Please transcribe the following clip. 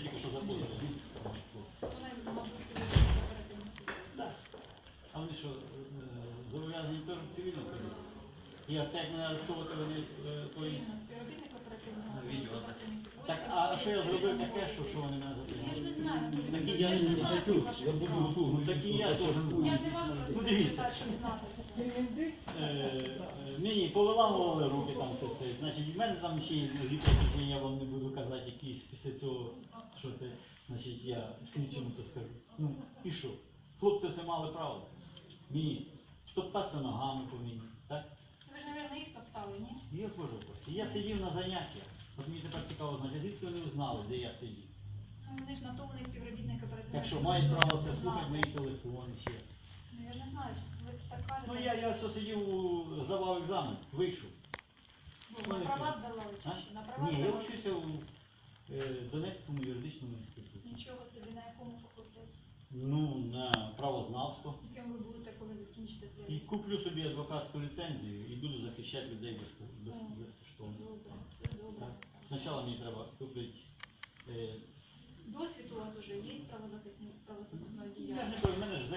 тільки що заходили. Вони, мабуть, оперативно. А вони що, е, зобов'язані теж цивільно ходити? І а це як мене арештовувати вони е, відео, так. Так, а що я зробив таке, що, що вони мене Я ж не знаю. Такі я я не не хочу, я буду готовий. Такі я теж буду. Я ж не можу Ну, дивіться. розповідати, щоб знати. Е, Мені повиламували руки там все. Значить, в мене там ще є гіпотези, я вам не буду казати після цього, що це, значить, я слідчому то скажу. Ну, і що? Хлопці це мали право. Мені топтатися ногами по мені, так? Ви ж, мабуть, їх топтали, ні? Я хочу. Я сидів на заняттях. От мені тепер цікаво знати, звідки вони знали, де я сидів. Ну, вони ж на то вони співробітник оперативного. Так що мають право це слухати мої телефони ще. Ну, я ж не знаю, ви так кажете. Ну я, я все сидів, здавав екзамен, вийшов. Ну, На права здавали чи що? На права Ні, здавали? Е, Донецькому юридичному інституті. Нічого собі, на якому факультеті? Ну, на правознавство. Яким ви будете, коли закінчите цей І куплю собі адвокатську ліцензію і буду захищати людей без- без- безкоштовно. Добре, це добре. Так. Спочатку мені треба купити. Е, Досвід у вас вже є правозахисної правозахисний?